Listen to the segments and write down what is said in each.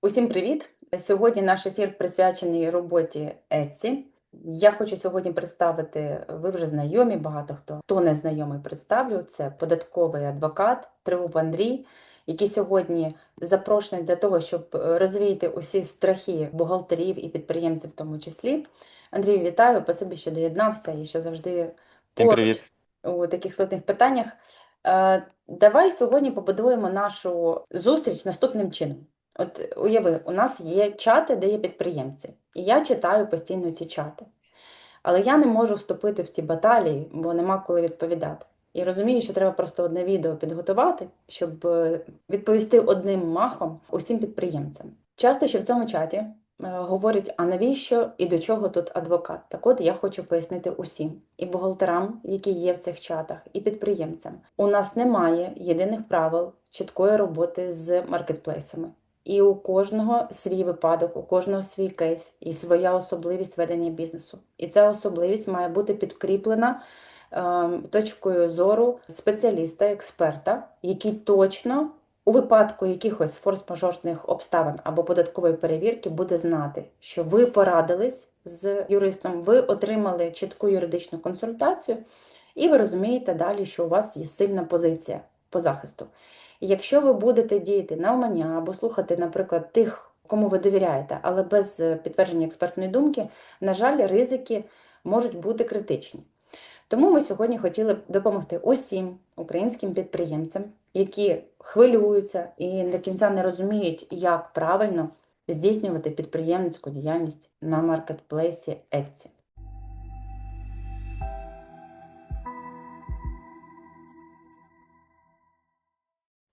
Усім привіт! Сьогодні наш ефір присвячений роботі Etsy. Я хочу сьогодні представити, ви вже знайомі, багато хто хто не знайомий, представлю. Це податковий адвокат Тригуб Андрій, який сьогодні запрошений для того, щоб розвіяти усі страхи бухгалтерів і підприємців, в тому числі. Андрію, вітаю! Спасибі, що доєднався і що завжди поруч привіт. у таких складних питаннях. Е, Давай сьогодні побудуємо нашу зустріч наступним чином. От уяви, у нас є чати, де є підприємці, і я читаю постійно ці чати. Але я не можу вступити в ті баталії, бо нема коли відповідати. І розумію, що треба просто одне відео підготувати, щоб е, відповісти одним махом усім підприємцям. Часто ще в цьому чаті е, говорять, а навіщо і до чого тут адвокат? Так от я хочу пояснити усім, і бухгалтерам, які є в цих чатах, і підприємцям. У нас немає єдиних правил чіткої роботи з маркетплейсами. І у кожного свій випадок, у кожного свій кейс і своя особливість ведення бізнесу. І ця особливість має бути підкріплена е, точкою зору спеціаліста, експерта, який точно у випадку якихось форс-мажорних обставин або податкової перевірки буде знати, що ви порадились з юристом, ви отримали чітку юридичну консультацію, і ви розумієте далі, що у вас є сильна позиція по захисту. Якщо ви будете діяти навмання або слухати, наприклад, тих, кому ви довіряєте, але без е, підтвердження експертної думки, на жаль, ризики можуть бути критичні. Тому ми сьогодні хотіли б допомогти усім українським підприємцям, які хвилюються і до кінця не розуміють, як правильно здійснювати підприємницьку діяльність на маркетплейсі Etsy.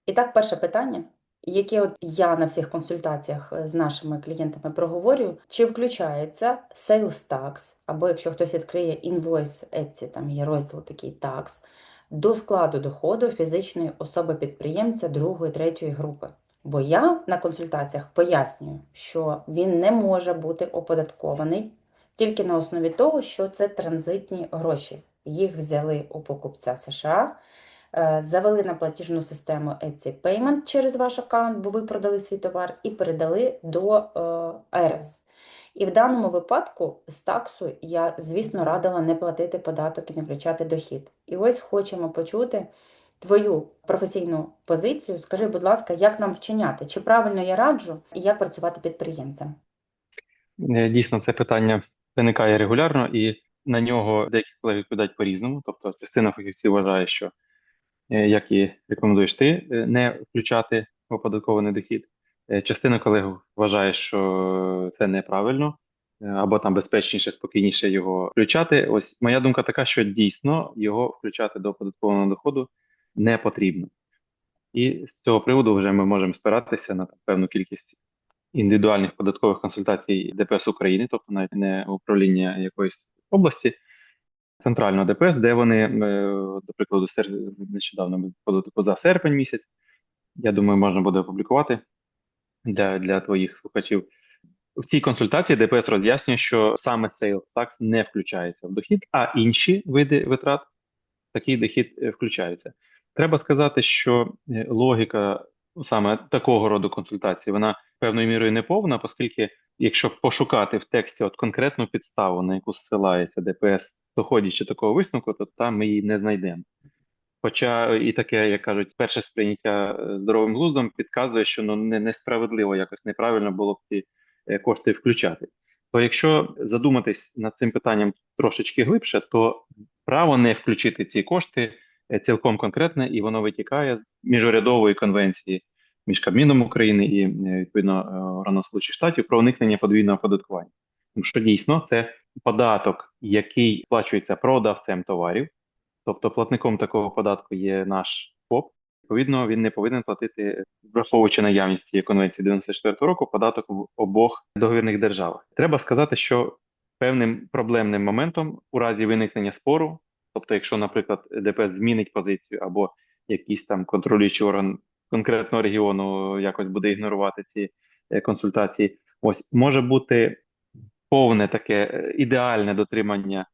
І так, перше питання, яке от я на всіх консультаціях е, з нашими клієнтами проговорюю, чи включається Sales Tax, або якщо хтось відкриє Invoice Etsy, там є розділ такий Tax, до складу доходу фізичної особи-підприємця другої, третьої групи. Бо я на консультаціях пояснюю, що він не може бути оподаткований тільки на основі того, що це транзитні гроші. Їх взяли у покупця США, завели на платіжну систему Etsy Payment через ваш аккаунт, бо ви продали свій товар, і передали до е, І в даному випадку з таксу я, звісно, радила не платити податок і не включати дохід. І ось хочемо почути твою професійну позицію. Скажи, будь ласка, як нам вчиняти? Чи правильно я раджу і як працювати підприємцем? Е, Дійсно, це питання виникає регулярно, і на нього деякі колеги відповідають по-різному. Тобто, частина фахівців вважає, що, е, як і рекомендуєш ти, е, не включати в оподаткований дохід. Е, Частина колег вважає, що це неправильно, е, або там безпечніше, спокійніше його включати. Ось моя думка така, що дійсно його включати до оподаткованого доходу не потрібно. І з цього приводу вже ми можемо спиратися на там, певну кількість індивідуальних податкових консультацій ДПС України, тобто навіть не управління якоїсь області, центрального ДПС, де вони, е, до прикладу, нещодавно ми подали за серпень місяць. Я думаю, можна буде опублікувати для, для твоїх слухачів. В цій консультації ДПС роз'яснює, що саме Sales Tax не включається в дохід, а інші види витрат такий дохід е, включається. Треба сказати, що е, логіка саме такого роду консультації, вона певною мірою не повна, оскільки, якщо пошукати в тексті от конкретну підставу, на яку зсилається ДПС, доходячи такого висновку, то там ми її не знайдемо. Хоча і таке, як кажуть, перше сприйняття е, здоровим глуздом підказує, що ну не несправедливо, якось неправильно було б ці е, кошти включати. То якщо задуматись над цим питанням трошечки глибше, то право не включити ці кошти е, цілком конкретне, і воно витікає з міжурядової конвенції між Кабміном України і е, відповідно е, органом Сполучених Штатів про уникнення подвійного оподаткування. Тому що дійсно це податок, який сплачується продавцем товарів, тобто платником такого податку є наш ФОП. Відповідно, він не повинен платити, враховуючи наявність цієї конвенції 94 року, податок в обох договірних державах. Треба сказати, що певним проблемним моментом у разі виникнення спору, тобто, якщо, наприклад, ДПС змінить позицію або якийсь там контролюючий орган конкретного регіону якось буде ігнорувати ці е, консультації, ось може бути повне таке е, ідеальне дотримання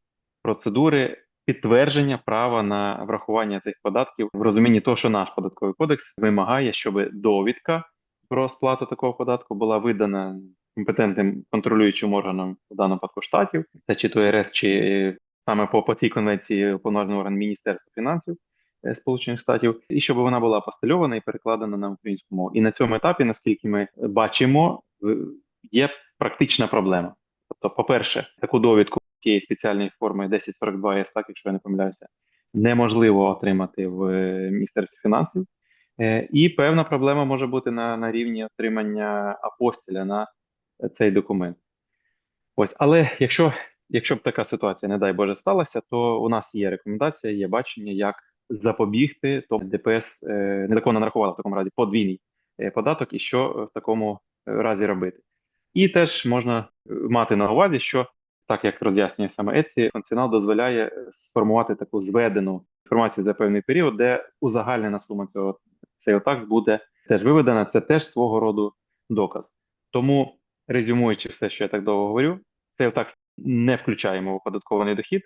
процедури підтвердження права на врахування цих податків в розумінні того, що наш податковий кодекс вимагає, щоб довідка про сплату такого податку була видана компетентним контролюючим органом в даному випадку штатів, це чи то РС, чи саме по, по цій конвенції уповноважений орган Міністерства фінансів е, Сполучених Штатів, і щоб вона була апостильована і перекладена на українську мову. І на цьому етапі, наскільки ми бачимо, є практична проблема. Тобто, по-перше, таку довідку тієї спеціальної форми 1042 ес, так, якщо я не помиляюся, неможливо отримати в е, Міністерстві фінансів. Е, І певна проблема може бути на, на рівні отримання апостиля на е, цей документ. Ось, але якщо, якщо б така ситуація, не дай Боже, сталася, то у нас є рекомендація, є бачення, як запобігти, то ДПС незаконно нарахувала в такому разі подвійний податок і що в такому разі робити. І теж можна мати на увазі, що так як роз'яснює саме Еці, функціонал дозволяє е, сформувати таку зведену інформацію за певний період, де узагальнена сума цього sale буде теж виведена. Це теж свого роду доказ. Тому, резюмуючи все, що я так довго говорю, tax не включаємо в оподаткований дохід,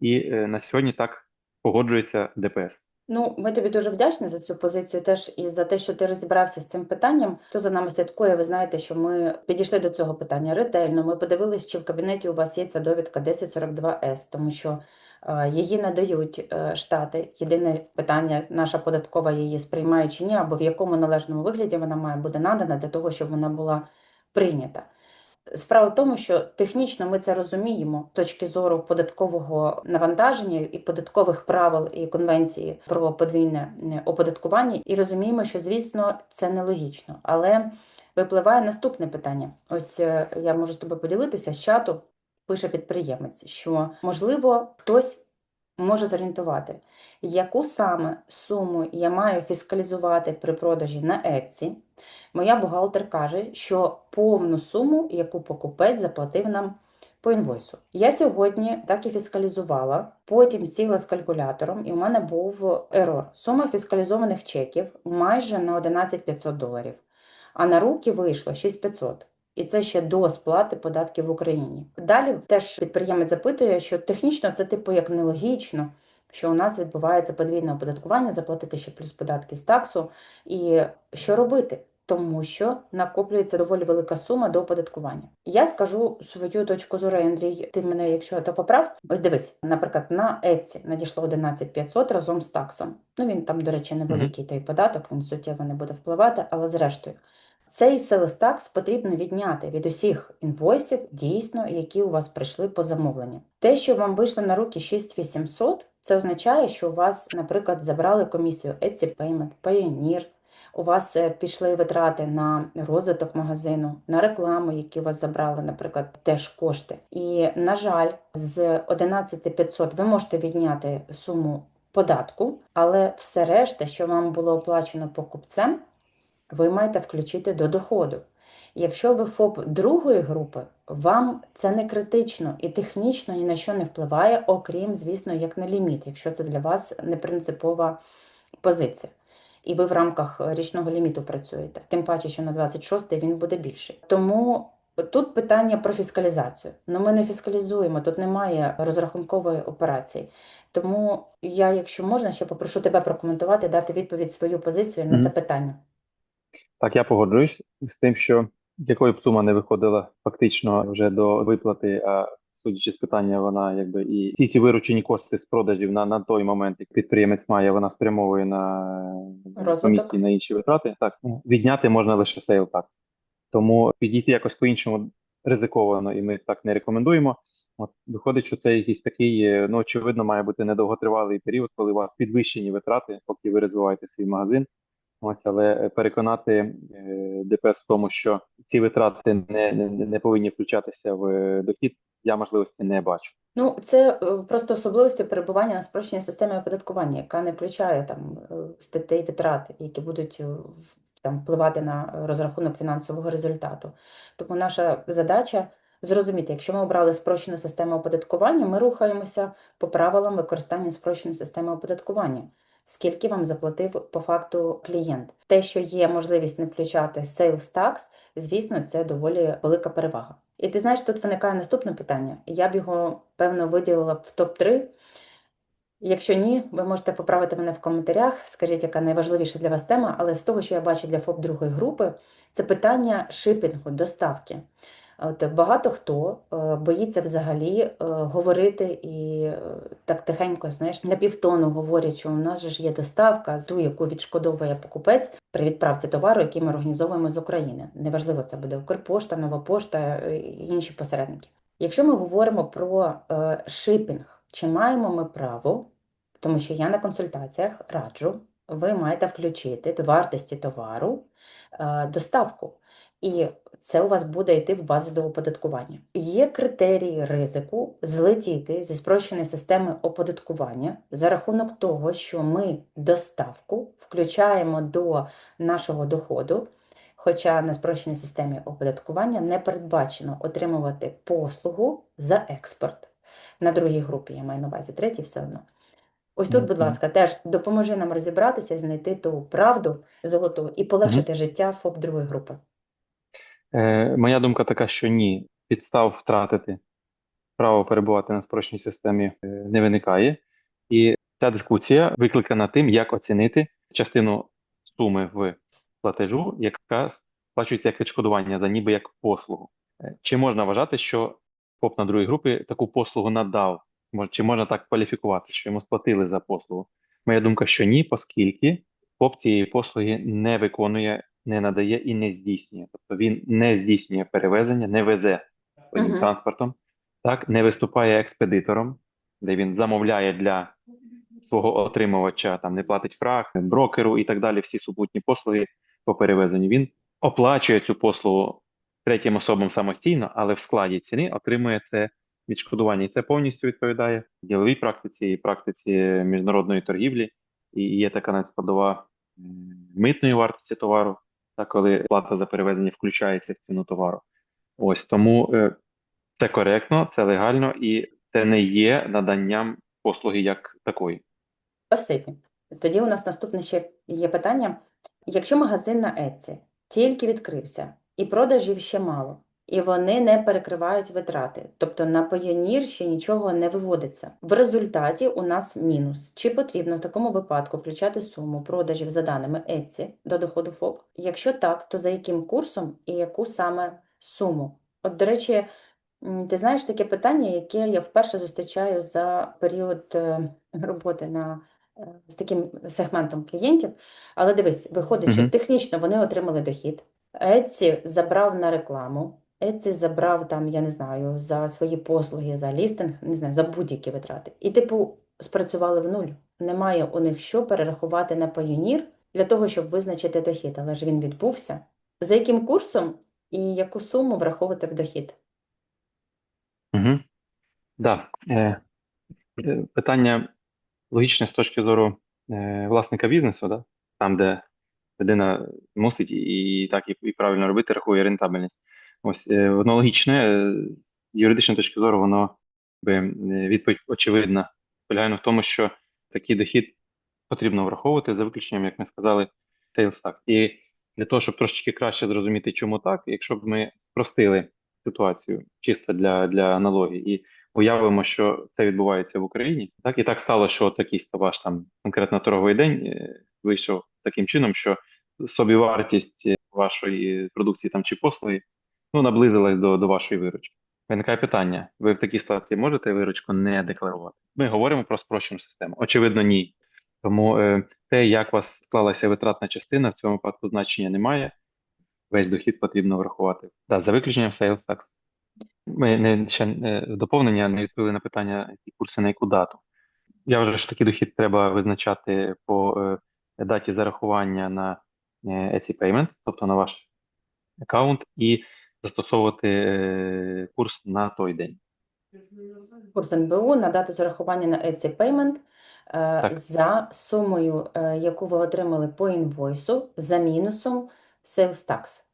і е, на сьогодні так погоджується ДПС. Ну, ми тобі дуже вдячні за цю позицію, теж і за те, що ти розібрався з цим питанням. Хто за нами слідкує, ви знаєте, що ми підійшли до цього питання ретельно. Ми подивились, чи в кабінеті у вас є ця довідка 1042С, тому що е, її надають е, штати. Єдине питання, наша податкова її сприймає чи ні, або в якому належному вигляді вона має бути надана для того, щоб вона була прийнята. Справа в тому, що технічно ми це розуміємо з точки зору податкового навантаження і податкових правил і конвенції про подвійне е, оподаткування, і розуміємо, що звісно це нелогічно. Але випливає наступне питання. Ось е, я можу з тобою поділитися з чату. Пише підприємець, що можливо хтось може зорієнтувати, яку саме суму я маю фіскалізувати при продажі на Etsy, Моя бухгалтер каже, що повну суму, яку покупець заплатив нам по інвойсу. Я сьогодні так і фіскалізувала, потім сіла з калькулятором, і у мене був ерор. Сума фіскалізованих чеків майже на 11 500 доларів, а на руки вийшло 6500. І це ще до сплати податків в Україні. Далі теж підприємець запитує, що технічно це типу як нелогічно, що у нас відбувається подвійне оподаткування, заплатити ще плюс податки з таксу. І що робити? тому що накоплюється доволі велика сума до оподаткування. Я скажу свою точку зору, Андрій, ти мене, якщо то поправ. Ось дивись, наприклад, на Etsy надійшло 11 500 разом з таксом. Ну він там, до речі, невеликий той податок, він суттєво не буде впливати, але зрештою. Цей sales потрібно відняти від усіх інвойсів, дійсно, які у вас прийшли по замовленню. Те, що вам вийшло на руки 6800, це означає, що у вас, наприклад, забрали комісію Etsy Payment, Payoneer, у вас е, пішли витрати на розвиток магазину, на рекламу, які у вас забрали, наприклад, теж кошти. І, на жаль, з 11 500 ви можете відняти суму податку, але все решта, що вам було оплачено покупцем, ви маєте включити до доходу. Якщо ви ФОП другої групи, вам це не критично і технічно ні на що не впливає, окрім, звісно, як на ліміт, якщо це для вас не принципова позиція. І ви в рамках річного ліміту працюєте. Тим паче, що на 26-й він буде більший. Тому тут питання про фіскалізацію. Ну ми не фіскалізуємо, тут немає розрахункової операції. Тому я, якщо можна, ще попрошу тебе прокоментувати, дати відповідь свою позицію на це питання. Так, я погоджуюсь з тим, що якою б сума не виходила фактично вже до виплати, а судячи з питання, вона якби і всі ці виручені кошти з продажів на, на той момент, як підприємець має, вона спрямовує на Розвиток. комісії на інші витрати. Так, відняти можна лише сейл так. Тому підійти якось по-іншому ризиковано, і ми так не рекомендуємо. От виходить, що це якийсь такий, е, ну очевидно, має бути недовготривалий період, коли у вас підвищені витрати, поки ви розвиваєте свій магазин. Ось, але переконати е, ДПС в тому, що ці витрати не, не, повинні включатися в е, дохід, я можливості не бачу. Ну, це е, просто особливості перебування на спрощеній системі оподаткування, яка не включає там статей витрат, які будуть там впливати на розрахунок фінансового результату. Тому наша задача зрозуміти, якщо ми обрали спрощену систему оподаткування, ми рухаємося по правилам використання спрощеної системи оподаткування. Скільки вам заплатив по факту клієнт? Те, що є можливість не включати sales tax, звісно, це доволі велика перевага. І ти знаєш, тут виникає наступне питання. Я б його, певно, виділила в топ-3. Якщо ні, ви можете поправити мене в коментарях. Скажіть, яка найважливіша для вас тема, але з того, що я бачу для ФОП другої групи, це питання шипінгу, доставки. От багато хто е, боїться взагалі е, говорити і е, так тихенько, знаєш, на півтону говорять, що у нас же ж є доставка, ту, яку відшкодовує покупець при відправці товару, який ми організовуємо з України. Неважливо, це буде Укрпошта, Нова Пошта е, і інші посередники. Якщо ми говоримо про е, шипінг, чи маємо ми право, тому що я на консультаціях раджу, ви маєте включити до вартості товару е, доставку. І це у вас буде йти в базу до оподаткування. Є критерії ризику злетіти зі спрощеної системи оподаткування за рахунок того, що ми доставку включаємо до нашого доходу, хоча на спрощеній системі оподаткування не передбачено отримувати послугу за експорт. На другій групі я маю на увазі, третій все одно. Ось тут, будь ласка, теж допоможи нам розібратися і знайти ту правду золоту і полегшити життя ФОП другої групи. Е, моя думка така, що ні, підстав втратити право перебувати на спрощеній системі е, не виникає. І ця дискусія викликана тим, як оцінити частину суми в платежу, яка сплачується як відшкодування за ніби як послугу. Е, Чи можна вважати, що ФОП на другій групі таку послугу надав? Чи можна так кваліфікувати, що йому сплатили за послугу? Моя думка, що ні, оскільки ФОП цієї послуги не виконує, не надає і не здійснює. Тобто він не здійснює перевезення, не везе своїм Мгм. транспортом, так, не виступає експедитором, де він замовляє для свого отримувача, там не платить фраг, брокеру і так далі, всі супутні послуги по перевезенню. Він оплачує цю послугу третім особам самостійно, але в складі ціни отримує це відшкодування. І це повністю відповідає діловій практиці і практиці міжнародної торгівлі. І є така навіть складова митної вартості товару, так, коли плата за перевезення включається в ціну товару. Ось тому е, це коректно, це легально і це не є наданням послуги як такої. Спасибі. Тоді у нас наступне ще є питання. Якщо магазин на Etsy тільки відкрився і продажів ще мало, і вони не перекривають витрати, тобто на Payoneer ще нічого не виводиться. В результаті у нас мінус. Чи потрібно в такому випадку включати суму продажів за даними Etsy до доходу ФОП? Якщо так, то за яким курсом і яку саме суму? От, до речі, ти знаєш таке питання, яке я вперше зустрічаю за період е, роботи на е, з таким сегментом клієнтів. Але дивись, виходить, що технічно вони отримали дохід. Etsy забрав на рекламу, Etsy забрав там, я не знаю, за свої послуги, за лістинг, не знаю, за будь-які витрати. І, типу, спрацювали в нуль. Немає у них що перерахувати на Payoneer для того, щоб визначити дохід, але ж він відбувся. За яким курсом і яку суму враховувати в дохід? Угу. Да. Е, е, питання логічне з точки зору е, власника бізнесу, да? Там, де людина мусить і, і так і правильно робити, рахує рентабельність. Ось е, воно логічне, е, з юридичної точки зору, воно би відповідь очевидна. Полягає в тому, що такий дохід потрібно враховувати за виключенням, як ми сказали, sales tax. І для того, щоб трошечки краще зрозуміти, чому так, якщо б ми спростили ситуацію чисто для, для аналогії і уявимо, що це відбувається в Україні, так і так стало, що такий ваш там конкретно торговий день е, вийшов таким чином, що собівартість вашої продукції там чи послуги ну, наблизилась до, до вашої виручки. Виникає питання: ви в такій ситуації можете виручку не декларувати? Ми говоримо про спрощену систему. Очевидно, ні. Тому е, те, як у вас склалася витратна частина, в цьому випадку значення немає. Весь дохід потрібно врахувати. Да, за виключенням sales tax. Ми не ще е, доповнення не відповіли на питання, які курси на яку дату. Я вважаю, що такий дохід треба визначати по е, даті зарахування на е, Etsy Payment, тобто на ваш аккаунт, і застосовувати е, курс на той день. Курс НБУ на дату зарахування на Etsy Payment е, Так. за сумою, е, яку ви отримали по інвойсу, за мінусом Sales Tax.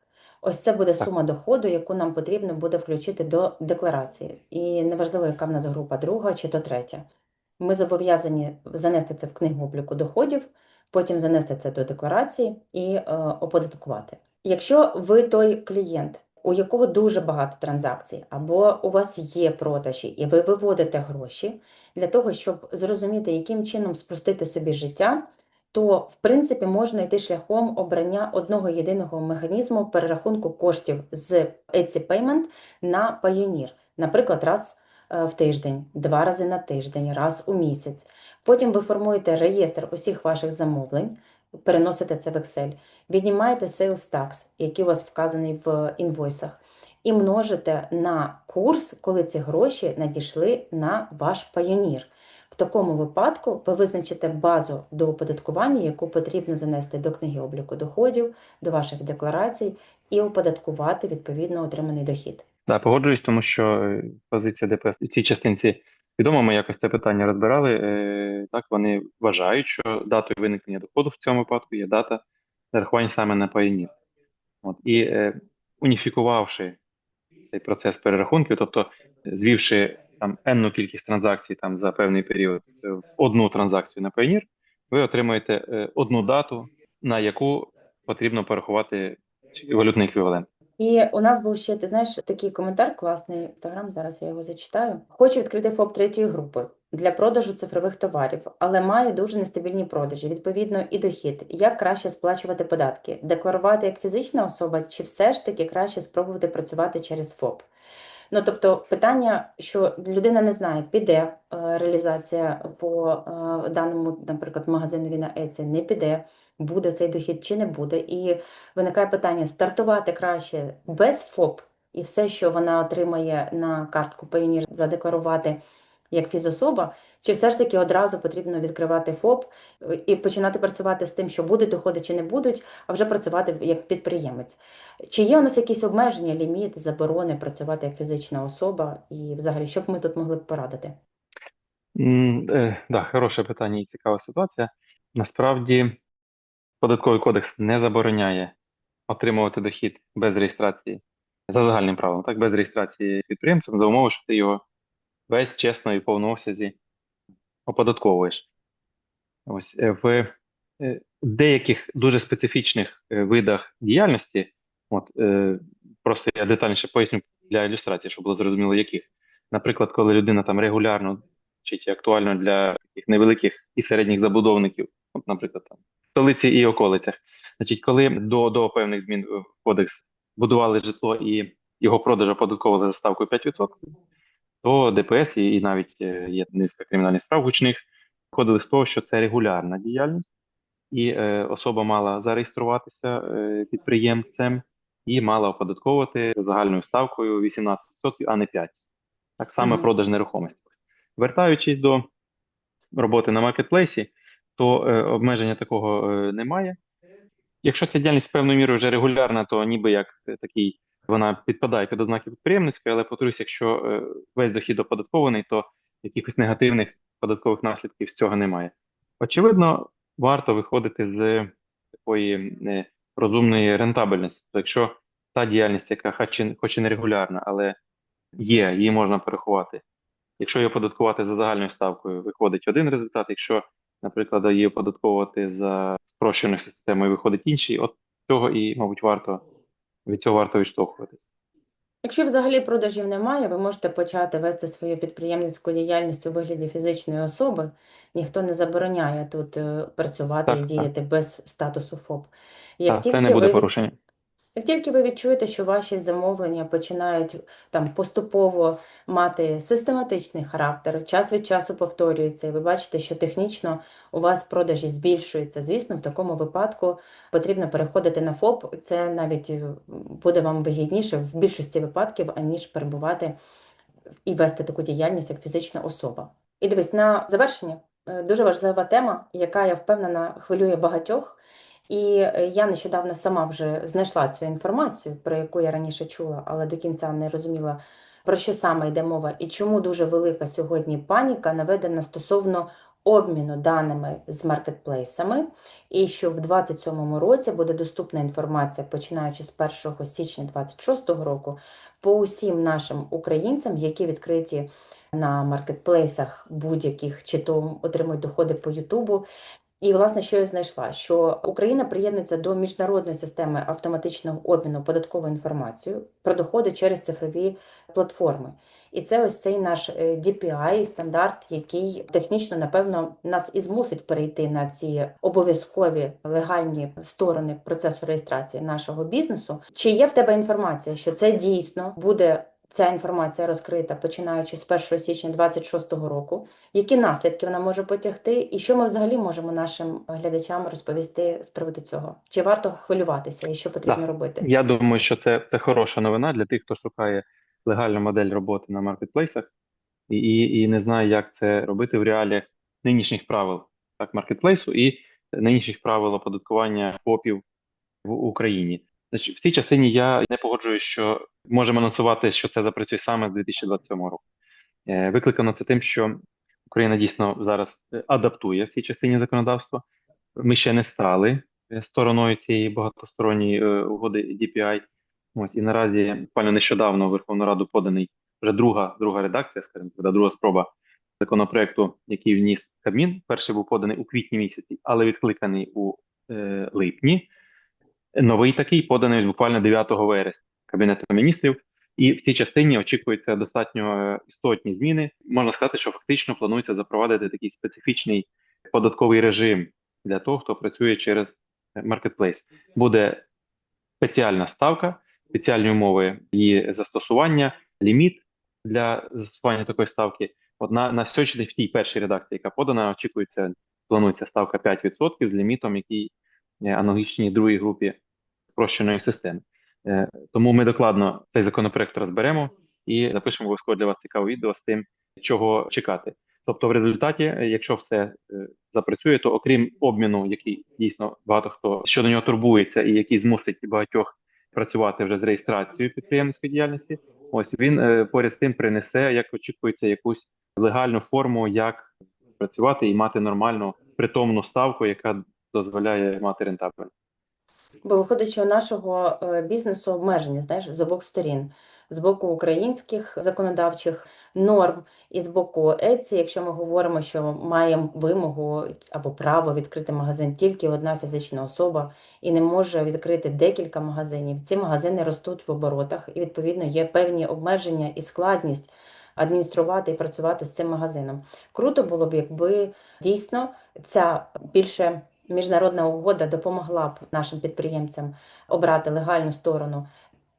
Ось це буде Так. сума доходу, яку нам потрібно буде включити до декларації. І неважливо, яка в нас група друга чи то третя. Ми зобов'язані занести це в книгу обліку доходів, потім занести це до декларації і е, оподаткувати. Якщо ви той клієнт, у якого дуже багато транзакцій, або у вас є продажі, і ви виводите гроші для того, щоб зрозуміти, яким чином спростити собі життя, то в принципі можна йти шляхом обрання одного єдиного механізму перерахунку коштів з Etsy Payment на Payoneer. Наприклад, раз е, в тиждень, два рази на тиждень, раз у місяць. Потім ви формуєте реєстр усіх ваших замовлень, переносите це в Excel, віднімаєте sales tax, який у вас вказаний в інвойсах, і множите на курс, коли ці гроші надійшли на ваш Payoneer. В такому випадку ви визначите базу до оподаткування, яку потрібно занести до книги обліку доходів, до ваших декларацій і оподаткувати відповідно отриманий дохід. Да, погоджуюсь, тому що е, позиція ДПС в цій частинці відомо, ми якось це питання розбирали. Е, Так, вони вважають, що датою виникнення доходу в цьому випадку є дата зарахування саме на Payoneer. От, і е, уніфікувавши цей процес перерахунків, тобто звівши там енну кількість транзакцій там за певний період в одну транзакцію на Payoneer, ви отримаєте е, одну дату, на яку потрібно порахувати валютний еквівалент. І у нас був ще, ти знаєш, такий коментар класний інстаграм. Зараз я його зачитаю. Хочу відкрити ФОП третьої групи для продажу цифрових товарів, але маю дуже нестабільні продажі, відповідно, і дохід. Як краще сплачувати податки? Декларувати як фізична особа, чи все ж таки краще спробувати працювати через ФОП? Ну, тобто, питання, що людина не знає, піде е, реалізація по е, даному, наприклад, магазинові на Еці, не піде, буде цей дохід чи не буде. І виникає питання: стартувати краще без ФОП і все, що вона отримає на картку Payoneer, задекларувати як фізособа, чи все ж таки одразу потрібно відкривати ФОП і починати працювати з тим, що будуть доходи чи не будуть, а вже працювати як підприємець. Чи є у нас якісь обмеження, ліміт, заборони працювати як фізична особа, і взагалі, що б ми тут могли б порадити? Е, Да, хороше питання і цікава ситуація. Насправді, податковий кодекс не забороняє отримувати дохід без реєстрації за загальним правилом, так, без реєстрації підприємцем, за умови, що ти його весь чесно і в повному обсязі оподатковуєш. Ось е, в е, деяких дуже специфічних е, видах діяльності, от просто я детальніше поясню для ілюстрації, щоб було зрозуміло, яких. Наприклад, коли людина там регулярно чи чи актуально для таких невеликих і середніх забудовників, от, наприклад, там в столиці і околицях. Значить, коли до, до певних змін в кодекс будували житло і його продаж оподатковували за ставкою 5%, то ДПС і, і навіть е, є низка кримінальних справ гучних виходили з того, що це регулярна діяльність, і е, особа мала зареєструватися е, підприємцем і мала оподатковувати за загальною ставкою 18%, а не 5%. Так само Мгм. продаж нерухомості. Вертаючись до роботи на маркетплейсі, то е, обмеження такого е, немає. Якщо ця діяльність певною мірою вже регулярна, то ніби як е, такий вона підпадає під ознаки підприємницької, але повторюсь, якщо е, весь дохід оподаткований, то якихось негативних податкових наслідків з цього немає. Очевидно, варто виходити з такої е, розумної рентабельності. Тобто, якщо та діяльність, яка хоч і, хоч і не регулярна, але є, її можна порахувати. Якщо її оподаткувати за загальною ставкою, виходить один результат. Якщо, наприклад, її оподатковувати за спрощеною системою, виходить інший. От цього і, мабуть, варто від цього варто відштовхуватись. Якщо взагалі продажів немає, ви можете почати вести свою підприємницьку діяльність у вигляді фізичної особи. Ніхто не забороняє тут е, працювати Так, і так. діяти без статусу ФОП. Як Так, це не буде ви порушення. Як тільки ви відчуєте, що ваші замовлення починають там поступово мати систематичний характер, час від часу повторюються, і ви бачите, що технічно у вас продажі збільшуються. Звісно, в такому випадку потрібно переходити на ФОП. Це навіть е, буде вам вигідніше в більшості випадків, аніж перебувати і вести таку діяльність як фізична особа. І дивись, на завершення е, дуже важлива тема, яка я впевнена хвилює багатьох. І е, я нещодавно сама вже знайшла цю інформацію, про яку я раніше чула, але до кінця не розуміла, про що саме йде мова і чому дуже велика сьогодні паніка наведена стосовно обміну даними з маркетплейсами, і що в 2027 році буде доступна інформація, починаючи з 1 січня 2026 року, по усім нашим українцям, які відкриті на маркетплейсах будь-яких, чи то отримують доходи по Ютубу, І, власне, що я знайшла, що Україна приєднується до міжнародної системи автоматичного обміну податковою інформацією про доходи через цифрові платформи. І це ось цей наш е, DPI стандарт, який технічно, напевно, нас і змусить перейти на ці обов'язкові легальні сторони процесу реєстрації нашого бізнесу. Чи є в тебе інформація, що це дійсно буде ця інформація розкрита починаючи з 1 січня 2026 року? Які наслідки вона може потягти, і що ми взагалі можемо нашим глядачам розповісти з приводу цього? Чи варто хвилюватися, і що потрібно Да. робити? Я думаю, що це, це хороша новина для тих, хто шукає легальну модель роботи на маркетплейсах і, і, і не знає, як це робити в реаліях нинішніх правил так, маркетплейсу і нинішніх правил оподаткування ФОПів в Україні. Значить, в цій частині я не погоджуюсь, що можемо анонсувати, що це запрацює саме з 2027 року. Е, Викликано це тим, що Україна дійсно зараз е, адаптує в цій частині законодавства. Ми ще не стали е, стороною цієї багатосторонньої угоди DPI. Ось і наразі буквально нещодавно в Верховну Раду поданий вже друга, друга редакція, скажімо друга спроба законопроекту, який вніс Кабмін. Перший був поданий у квітні місяці, але відкликаний у е, липні. Новий такий поданий буквально 9 вересня Кабінету міністрів. І в цій частині очікуються достатньо е, істотні зміни. Можна сказати, що фактично планується запровадити такий специфічний податковий режим для того, хто працює через маркетплейс. Буде спеціальна ставка, спеціальні умови її застосування, ліміт для застосування такої ставки. От на, день в тій першій редакції, яка подана, очікується, планується ставка 5% з лімітом, який е, аналогічній другій групі спрощеної системи. Е, Тому ми докладно цей законопроект розберемо і запишемо обов'язково для вас цікаве відео з тим, чого чекати. Тобто, в результаті, е, якщо все е, запрацює, то окрім обміну, який дійсно багато хто щодо нього турбується, і який змусить багатьох працювати вже з реєстрацією підприємницької діяльності, ось він поряд з тим принесе, як очікується, якусь легальну форму, як працювати і мати нормальну притомну ставку, яка дозволяє мати рентабельність. Бо виходить, що у нашого е, бізнесу обмеження, знаєш, з обох сторін. З боку українських законодавчих норм і з боку ЕЦІ, якщо ми говоримо, що маємо вимогу або право відкрити магазин тільки одна фізична особа і не може відкрити декілька магазинів. Ці магазини ростуть в оборотах, і відповідно є певні обмеження і складність адмініструвати і працювати з цим магазином. Круто було б, якби дійсно ця більше міжнародна угода допомогла б нашим підприємцям обрати легальну сторону.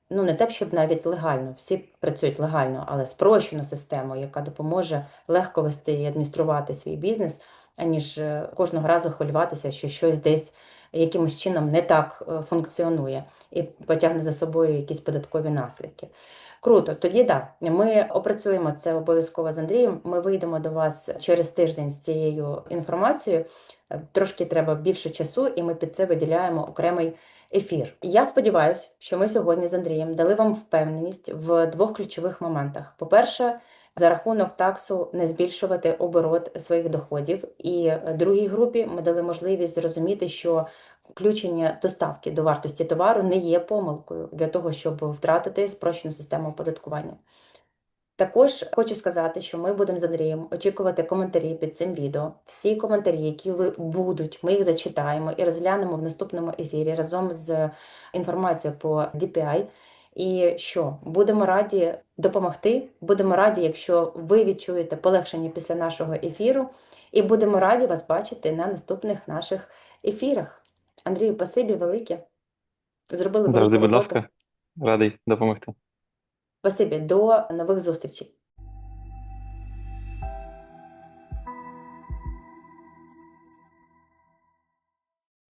Ну, не те, щоб навіть легально, всі працюють легально, але спрощену систему, яка допоможе легко вести і адмініструвати свій бізнес, аніж е, кожного разу хвилюватися, що щось десь якимось чином не так е, функціонує і потягне за собою якісь податкові наслідки. Круто, тоді да, ми опрацюємо це обов'язково з Андрієм. Ми вийдемо до вас через тиждень з цією інформацією. Е, Трошки треба більше часу, і ми під це виділяємо окремий ефір. Я сподіваюся, що ми сьогодні з Андрієм дали вам впевненість в двох ключових моментах. По-перше, за рахунок таксу не збільшувати оборот своїх доходів. І е, другій групі ми дали можливість зрозуміти, що включення доставки до вартості товару не є помилкою для того, щоб втратити спрощену систему оподаткування. Також хочу сказати, що ми будемо з Андрієм очікувати коментарі під цим відео. Всі коментарі, які ви будуть, ми їх зачитаємо і розглянемо в наступному ефірі разом з інформацією по DPI. І що будемо раді допомогти. Будемо раді, якщо ви відчуєте полегшення після нашого ефіру, і будемо раді вас бачити на наступних наших ефірах. Андрію, спасибі велике. Зробили Завжди, будь ласка, радий допомогти. Спасибі, до нових зустрічей.